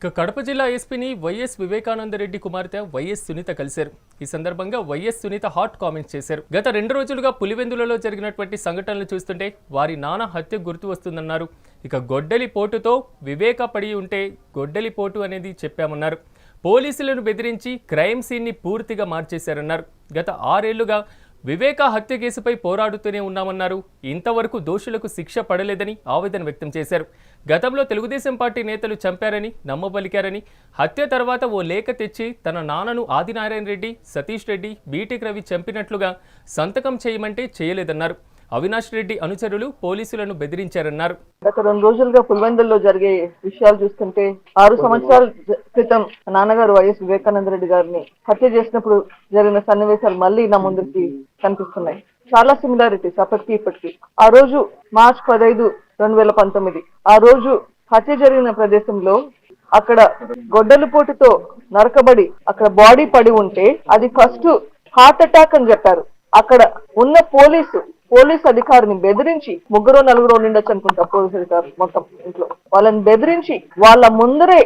ఇక కడప జిల్లా ఎస్పీని వైఎస్ వివేకానందరెడ్డి కుమార్తె వైఎస్ సునీత కలిశారు. ఈ సందర్భంగా వైఎస్ సునీత హాట్ కామెంట్స్ చేశారు. గత రెండు రోజులుగా పులివెందులలో జరిగినటువంటి సంఘటనలు చూస్తుంటే వారి నాన్న హత్య గుర్తు వస్తుందన్నారు. ఇక గొడ్డలి పోటుతో వివేక పడి ఉంటే గొడ్డలి పోటు అనేది చెప్పామన్నారు. పోలీసులను బెదిరించి క్రైమ్ సీన్ని పూర్తిగా మార్చేశారన్నారు. గత ఆరేళ్ళుగా వివేక హత్య కేసుపై పోరాడుతూనే ఉన్నామన్నారు. ఇంతవరకు దోషులకు శిక్ష పడలేదని ఆవేదన వ్యక్తం చేశారు. గతంలో తెలుగుదేశం పార్టీ నేతలు చంపారని నమ్మబలికారని హత్య తర్వాత ఓ లేఖ తెచ్చి తన నాన్నను ఆదినారాయణ రెడ్డి సతీష్ రెడ్డి బీటెక్ రవి చంపినట్లుగా సంతకం చేయమంటే చేయలేదన్నారు. అవినాష్ రెడ్డి అనుచరులు పోలీసులను బెదిరించారన్నారు. గత రెండు రోజులుగా పులివెందుల్లో జరిగే విషయాలు చూస్తుంటే ఆరు సంవత్సరాల క్రితం నాన్నగారు వైఎస్ వివేకానంద రెడ్డి గారిని హత్య చేసినప్పుడు జరిగిన సన్నివేశాలు మళ్ళీ నా ముందుకి కనిపిస్తున్నాయి. చాలా సిమిలారిటీస్ అప్పటికి ఇప్పటికి. ఆ రోజు మార్చ్ పదైదు రెండు వేల పంతొమ్మిది. ఆ రోజు హత్య జరిగిన ప్రదేశంలో అక్కడ గొడ్డలి పోటుతో నరకబడి అక్కడ బాడీ పడి ఉంటే అది ఫస్ట్ హార్ట్ అటాక్ అని చెప్పారు. అక్కడ ఉన్న పోలీసు పోలీస్ అధికారిని బెదిరించి ముగ్గురు నలుగురు నిండొచ్చు అనుకుంటా పోలీస్ అధికారులు మొత్తం ఇంట్లో. వాళ్ళని బెదిరించి వాళ్ళ ముందరే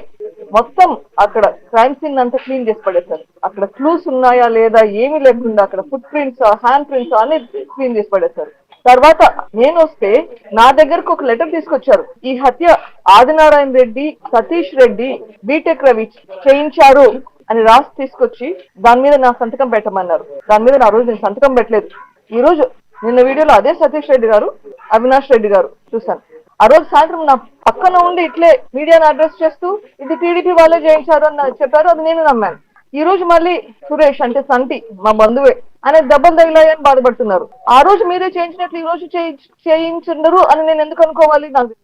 మొత్తం అక్కడ క్రైమ్ సీన్ అంతా క్లీన్ చేసి పడేశారు. అక్కడ క్లూస్ ఉన్నాయా లేదా ఏమీ లేకుండా అక్కడ ఫుట్ ప్రింట్స్ హ్యాండ్ ప్రింట్స్ అన్ని క్లీన్ చేసి పడేశారు. తర్వాత నేను వస్తే నా దగ్గరకు ఒక లెటర్ తీసుకొచ్చారు. ఈ హత్య ఆదినారాయణ రెడ్డి సతీష్ రెడ్డి బీటెక్ రవి చేయించారు అని రాసి తీసుకొచ్చి దాని మీద నా సంతకం పెట్టమన్నారు. దాని మీద నా రోజు నేను సంతకం పెట్టలేదు. ఈ రోజు నిన్న వీడియోలో అదే సతీష్ రెడ్డి గారు అవినాష్ రెడ్డి గారు చూశాను. ఆ రోజు సాయంత్రం నా పక్కన ఉండి ఇట్లే మీడియాను అడ్రస్ చేస్తూ ఇది టీడీపీ వాళ్ళే చేయించారు అని చెప్పారు అది నేను నమ్మాను. ఈ రోజు మళ్ళీ సురేష్ అంటే సంటి మా బంధువే ఆయన దెబ్బలు తగిలాయని బాధపడుతున్నారు. ఆ రోజు మీరే చేయించినట్లు ఈ రోజు చేయించుండరు అని నేను ఎందుకు అనుకోవాలి నాకు